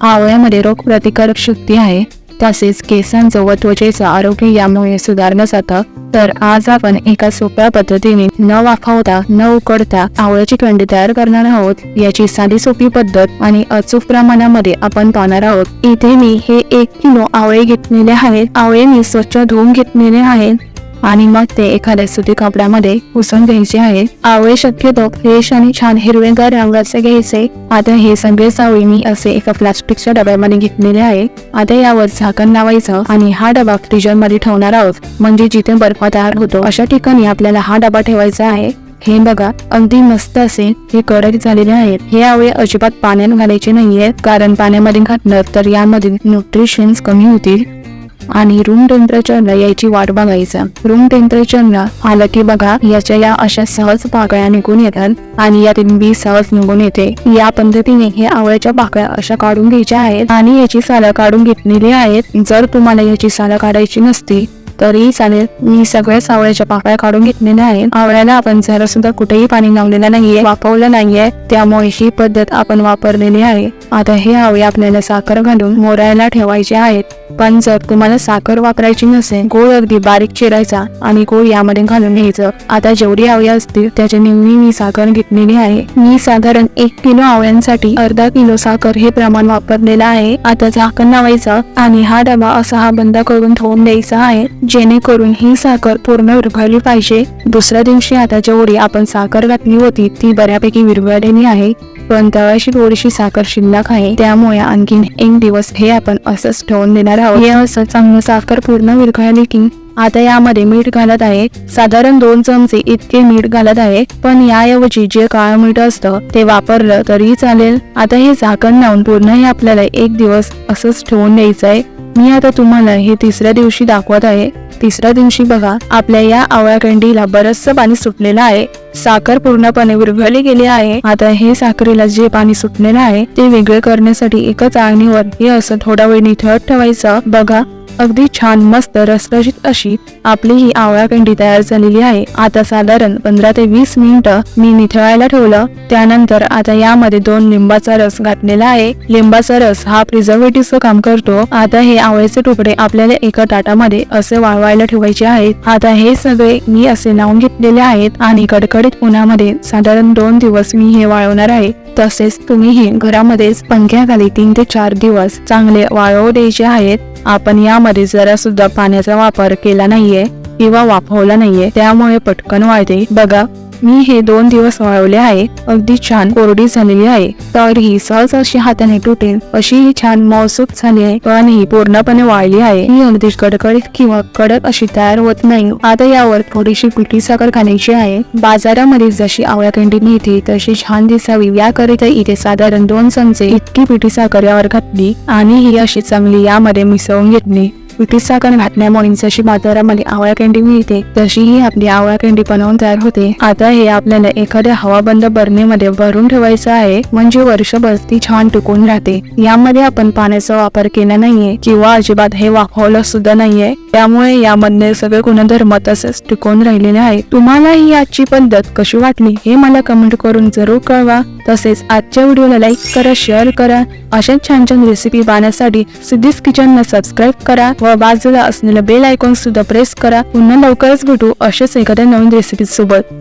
आवळ्यामध्ये रोग प्रतिकारक शक्ती आहे. तसेच केसांचं व त्वचेचं आरोग्य यामुळे सुधारलं जातं. तर आज आपण एका सोप्या पद्धतीने न वाफवता न उकडता आवळ्याची कंडी तयार करणार आहोत. याची साधी सोपी पद्धत आणि अचूक प्रमाणामध्ये आपण पाहणार आहोत. इथे मी हे एक किलो आवळे घेतलेले आहेत. आवळे मी स्वच्छ धुवून घेतलेले आहेत. आणि मग ते एखाद्या सुती कपड्यामध्ये पुसून घ्यायचे आहे. आवळे शक्यतो फ्रेश आणि छान हिरवेगार रंगाचे घ्यायचे. आता हे सगळे सावळी मी असे एका प्लास्टिकच्या डब्यामध्ये घेतलेले आहे. आता यावर झाकण लावायचं आणि हा डबा फ्रीजरमध्ये ठेवणार आहोत. म्हणजे जिथे बर्फ तयार होतो अशा ठिकाणी आपल्याला हा डबा ठेवायचा आहे. हे बघा अगदी मस्त असे हे कडक झालेले आहेत. हे आवळे अजिबात पाण्यात घालायचे नाहीये कारण पाण्यामध्ये घातलं तर यामधील न्यूट्रिशन्स कमी होतील. आणि रूम टेम्परेचरला याची वाट बघायचं. रूम टेम्परेचरला आलं की बघा याच्या या अशा सहज पाकळ्या निघून येतात आणि यातील बी सहज निघून येते. या पद्धतीने हे आवळ्याच्या पाकळ्या अशा काढून घ्यायच्या आहेत आणि याची सालं काढून घेतलेली आहेत. जर तुम्हाला याची सालं काढायची नसती तरी चालेल मी सगळ्या सावळ्याच्या पाकळ्या काढून घेतलेल्या आहेत. आवळ्याला आपण जरा सुद्धा कुठेही पाणी लावलेलं नाहीये. वापरलं नाहीये. त्यामुळे ही पद्धत आपण वापरलेली आहे. आता हे आवळे आपल्याला साखर घालून मोरायला ठेवायचे आहेत. पण जर तुम्हाला साखर वापरायची नसेल गोळ अगदी बारीक चिरायचा आणि गोळ यामध्ये घालून घ्यायचं. आता जेवढी आवळे असतील त्याच्या निम्मी मी साखर घेतलेली आहे. मी साधारण एक किलो आवळ्यांसाठी अर्धा किलो साखर हे प्रमाण वापरलेलं आहे. आता झाकण लावायचं आणि हा डबा असा हा बंद करून ठेवून द्यायचा आहे. जेणेकरून ही साखर पूर्ण विरघळली पाहिजे. दुसऱ्या दिवशी आता जेवढी आपण साखर घातली होती ती बऱ्यापैकी विरघळलेली आहे. पण तळाशी थोडीशी साखर शिल्लक आहे त्यामुळे आणखीन एक दिवस हे आपण असंच ठेवून देणार आहोत. हे असं चांगलं साखर पूर्ण विरघळली की आता यामध्ये मीठ घालत आहे. साधारण दोन चमचे इतके मीठ घालत आहे पण याऐवजी जे काळं मीठ असतं ते वापरलं तरी चालेल. आता हे झाकण लावून पूर्ण हे आपल्याला एक दिवस असंच ठेवून द्यायचं आहे मी आता तुम्हाला हे तिसऱ्या दिवशी दाखवत आहे. तिसऱ्या दिवशी बघा आपल्या या आवळ्या कंडीला बरचसं पाणी सुटलेलं आहे. साखर पूर्णपणे विरघळली गेली आहे. आता हे साखरेला जे पाणी सुटलेलं आहे ते वेगळे करण्यासाठी एका चाळणीवर हे असं थोडा वेळ निथळत ठेवायचं. बघा अगदी छान मस्त रसरशीत अशी आपली ही आवळाकंडी तयार झालेली आहे. आता साधारण पंधरा ते वीस मिनिटं मी निथळायला ठेवलं. त्यानंतर आता यामध्ये दोन लिंबाचा रस घातलेला आहे. लिंबाचा रस हा प्रिझर्वेटिव्हचं काम करतो. आता हे आवळ्याचे तुकडे आपल्याला एका ताटामध्ये असे वाळवायला ठेवायचे आहेत. आता हे सगळे मी असे लावून घेतलेले आहेत आणि कडकडीत उन्हामध्ये साधारण दोन दिवस मी हे वाळवणार आहे. तसेच तुम्ही हे घरामध्येच पंख्याखाली तीन ते चार दिवस चांगले वाळवू द्यायचे आहेत. आपण या यामध्ये जरा सुद्धा पाण्याचा वापर केला नाहीये किंवा वाफवला नाहीये. त्यामुळे पटकन वाढते बघा मी हे दोन दिवस वाळवले आहे. अगदी छान कोरडी झालेली आहे. तर ही सहज अशी हाताने तुटेल. अशी ही छान मौसूक झाली आहे. पण ही पूर्णपणे वाळली आहे. ही अगदी कडकडीत किंवा कडक अशी तयार होत नाही. आता यावर थोडीशी पिठी साखर घालायची आहे. बाजारामध्ये जशी आवळ्या कंडी मिळते तशी छान दिसावी. याकरिता इथे साधारण दोन चमचे इतकी पिठी साखर यावर घातली आणि ही अशी चांगली यामध्ये मिसळून घेतली. पिठी साखर घातल्यामुळे जशी बाजारामध्ये आवळा कँडी मिळते. तशी ही आपली आवळा कँडी बनवून तयार होते. आता हे आपल्याला एखाद्या हवाबंद बरणीमध्ये भरून ठेवायचं आहे म्हणजे वर्षभर ती छान टिकून राहते. यामध्ये आपण पाण्याचा वापर केला नाहीये किंवा अजिबात हे वाफवलं सुद्धा नाहीये. त्यामुळे यामधले सगळे गुणधर्म तसेच टिकून राहिलेले आहे तुम्हाला ही आजची पद्धत कशी वाटली हे मला कमेंट करून जरूर कळवा. तसेच आजच्या व्हिडिओला लाईक करा शेअर करा. अशाच छान छान रेसिपी पाहण्यासाठी सिद्धीज किचनला सबस्क्राईब करा. व बाजूला असलेलं बेल आयकॉन सुद्धा प्रेस करा. पुन्हा लवकरच भेटू अशाच एखाद्या नवीन रेसिपी सोबत.